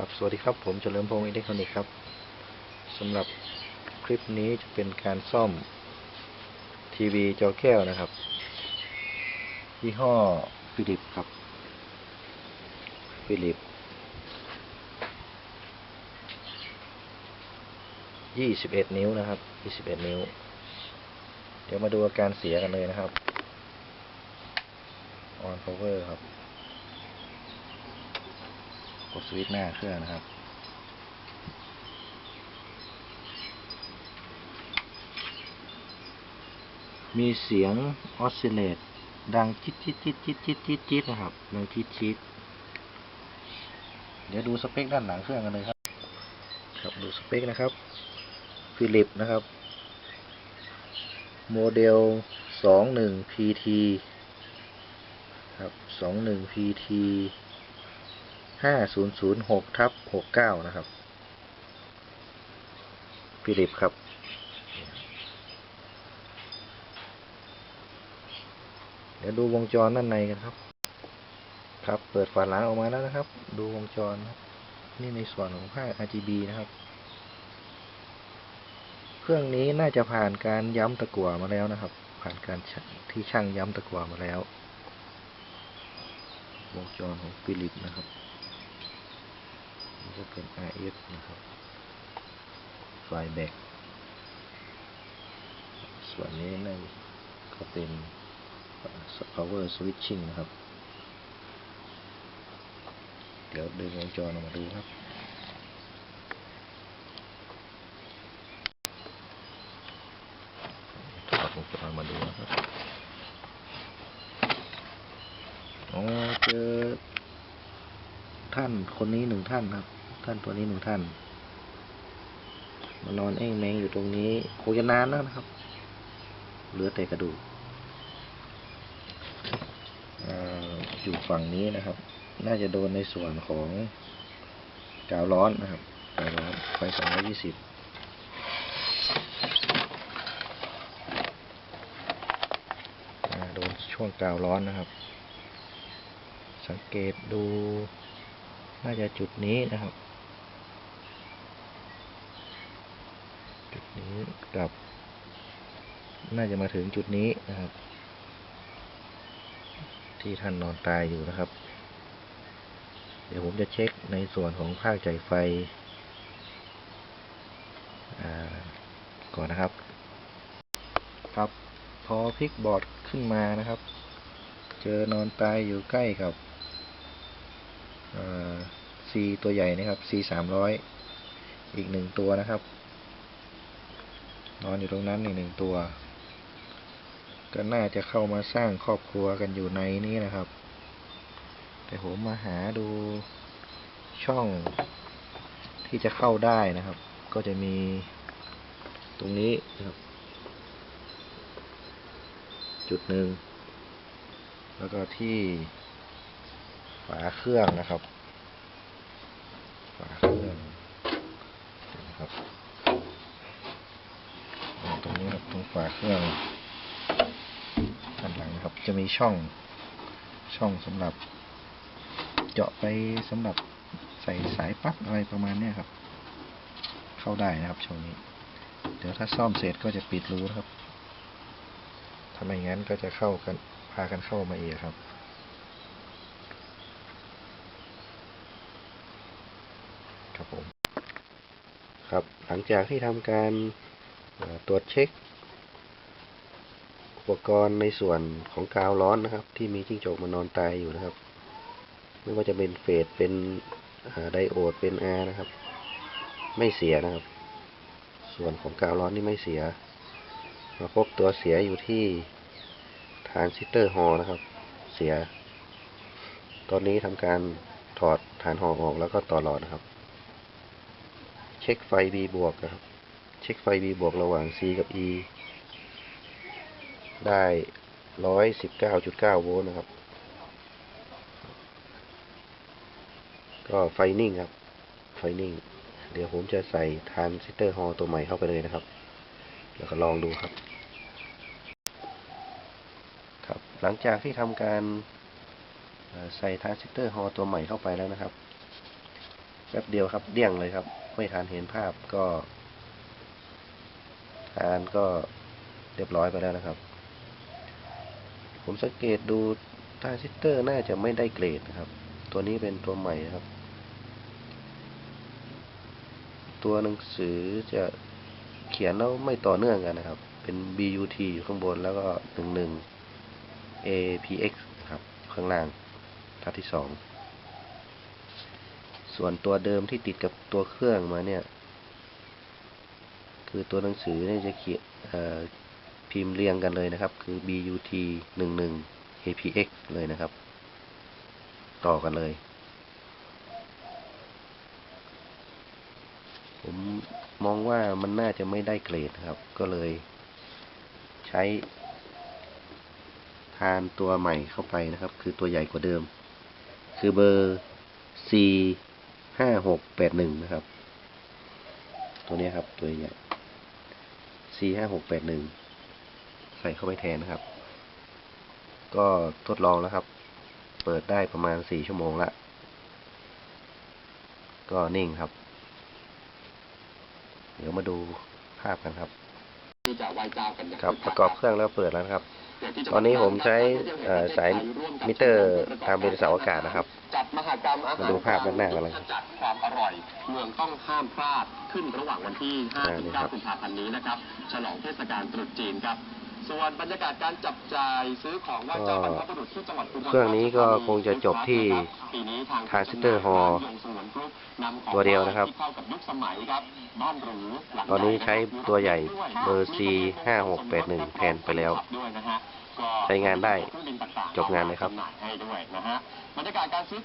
ครับสวัสดีครับผมเฉลิมพงศ์อิเล็กทรอนิกส์ครับสำหรับคลิปนี้จะเป็นการซ่อมทีวีจอแก้วนะครับยี่ห้อฟิลิปครับฟิลิปยี่สิบเอ็ดนิ้วนะครับยี่สิบเอ็ดนิ้ว เดี๋ยวมาดูอาการเสียกันเลยนะครับ on power ครับ ดสวิตช์หน้าเครื่องนะครับ มีเสียงออสซิเลตดังจิตจิตจิตจิตจิตจิตจิตนะครับดังจิตจิตเดี๋ยวดูสเปคด้านหลังเครื่องกันเลยครับ ครับดูสเปคนะครับฟิลิปนะครับ โมเดล 21 PT ครับ 21 PT 5006ทับ69นะครับฟิลิปครับ เดี๋ยวดูวงจรด้านในกันครับ ครับ เปิดฝาหลังออกมาแล้วนะครับ ดูวงจร นี่ในส่วนของภา RGB นะครับ เครื่องนี้น่าจะผ่านการย้ำตะกั่วมาแล้วนะครับ ผ่านการที่ช่างย้ำตะกั่วมาแล้ว วงจรของฟิลิปนะครับ ก็เป็น RF นะครับ ไฟแบ็กส่วนนี้นั่นก็เป็น power switching นะครับ เดี๋ยวดึงวงจรออกมาดูครับ ถอดวงจรมาดูนะครับ อ๋อเจอท่านคนนี้หนึ่งท่านครับ ท่านตัวนี้หนึ่งท่าน มานอนเอ้งแมงอยู่ตรงนี้คงจะนานแล้วนะครับ เหลือแต่กระดูกอยู่ฝั่งนี้นะครับ น่าจะโดนในส่วนของกาวร้อนนะครับกาวร้อนไฟสองร้อยี่สิบโดนช่วงกาวร้อนนะครับ สังเกตดู น่าจะจุดนี้นะครับ จุดนี้ กับ น่าจะมาถึงจุดนี้นะครับ ที่ท่านนอนตายอยู่นะครับ เดี๋ยวผมจะเช็คในส่วนของภาคจ่ายไฟก่อนนะครับ ครับ พอพลิกบอร์ดขึ้นมานะครับ เจอนอนตายอยู่ใกล้กับซีตัวใหญ่นะครับ C สามร้อยอีกหนึ่งตัวนะครับ นอนอยู่ตรงนั้นอีกหนึ่งตัว ก็น่าจะเข้ามาสร้างครอบครัวกันอยู่ในนี้นะครับ แต่ผมมาหาดูช่องที่จะเข้าได้นะครับ ก็จะมีตรงนี้นะครับ จุดหนึ่ง แล้วก็ที่ฝาเครื่องนะครับ ฝาเครื่องนะครับอ่าตรงนี้ครับตรง ฝาเครื่องด้านหลังครับจะมีช่องช่องสำหรับ เจาะไปสำหรับใส่สายปลั๊กอะไรประมาณเนี้ครับ เข้าได้นะครับช่วงนี้ เดี๋ยวถ้าซ่อมเสร็จก็จะปิดรูครับถ้าไม่งั้นก็จะเข้ากันพากันเข้ามาเอีกครับครับผมครับหลังจากที่ทำการตรวจเช็ค ปกรณ์ในส่วนของกาวร้อนนะครับ ที่มีจิ้งจกมานอนตายอยู่นะครับ ไม่ว่าจะเป็นเฟสเป็นไดโอดเป็นอานะครับ ไม่เสียนะครับ ส่วนของกาวร้อนนี่ไม่เสีย มาพบตัวเสียอยู่ที่ทรานซิสเตอร์ฮอนะครับ เสีย ตอนนี้ทำการถอดฐานหอออกแล้วก็ต่อหลอดนะครับ เช็คไฟ B บวกนะครับ เช็คไฟ B บวกระหว่าง C กับ E ได้119.9โวลต์นะครับ ก็ไฟนิ่งครับ ไฟนิ่ง เดี๋ยวผมจะใส่ทรานซิสเตอร์ฮอตัวใหม่เข้าไปเลยนะครับ แล้วก็ลองดูครับ ครับ หลังจากที่ทำการใส่ทรานซิสเตอร์ฮอตัวใหม่เข้าไปแล้วนะครับ แป๊บเดียวครับเดี่ยงเลยครับ ไม่ทานเห็นภาพก็ทานก็เรียบร้อยไปแล้วนะครับ ผมสังเกตดูทรานซิสเตอร์น่าจะไม่ได้เกรดนะครับ ตัวนี้เป็นตัวใหม่ครับ ตัวหนังสือจะเขียนแล้วไม่ต่อเนื่องกันนะครับ เป็น BUT อยู่ข้างบนแล้วก็หนึ่งหนึ่ง APX นะครับ ข้างล่างทับที่สองส่วนตัวเดิมที่ติดกับตัวเครื่องมาเนี่ย คือตัวหนังสือเนี่ยจะเขียน พิมพ์เรียงกันเลยนะครับ คือ BUT หนึ่งหนึ่ง APX เลยนะครับ ต่อกันเลย ผมมองว่ามันน่าจะไม่ได้เกรดครับ ก็เลยใช้ทานตัวใหม่เข้าไปนะครับ คือตัวใหญ่กว่าเดิม คือเบอร์ C ห้าหกแปดหนึ่งนะครับ ตัวนี้ครับ ตัวใหญ่ C ห้าหกแปดหนึ่ง ส่เข้าไปแทนนะครับ ก็ทดลองแล้วครับ เปิดได้ประมาณสี่ชั่วโมงละ ก็นิ่งครับ เดี๋ยวมาดูภาพกันครับที่จะไหว้เจ้ากันอย่างครับคึประกกอบคัเครื่องแล้วเปิดแล้วนะครับย่างที่จังหตวัอดนนี้ผมใช้การท่องที่ยวแห่งเอ่อสายประเทศไทร่วกับมิเตอร์ชมตามเป็นเสาอากาศนะครับจัดมหากรรมอาหารมาดูภาพด้านหน้ากันเลยยุทธจักรความอร่อย เมืองต้องห้ามพลาดขึ้นระหว่างวันที่อ่านี่ครับ5-9กุมภาพันธ์นี้นะครับ ฉลองเทศกาลตรุษจีนครับ ส่วนบรรยากาศการจับจ่ายซื้อของไหว้เจ้าบรรพบุรุษที่จังหวัดอุบลเครื่องนี้ก็คงจะจบที่ปีนี้ทาง Transistor Hall นำของตัวเดียวนะครับ ที่เข้ากับยุคสมัยครับบ้านหรูหลังตอนนี้ญ่ะครับใช้ตัวใหญ่ด้วยเบอร์ C ห้าหกแปดหนึ่งแทนไปแล้ว ด้วยนะฮะก็ใช้งานได้ เครื่องบินต่างๆจบงานเลยครับ จำหน่ายให้ด้วยนะฮะบรรยากาศการซื้อ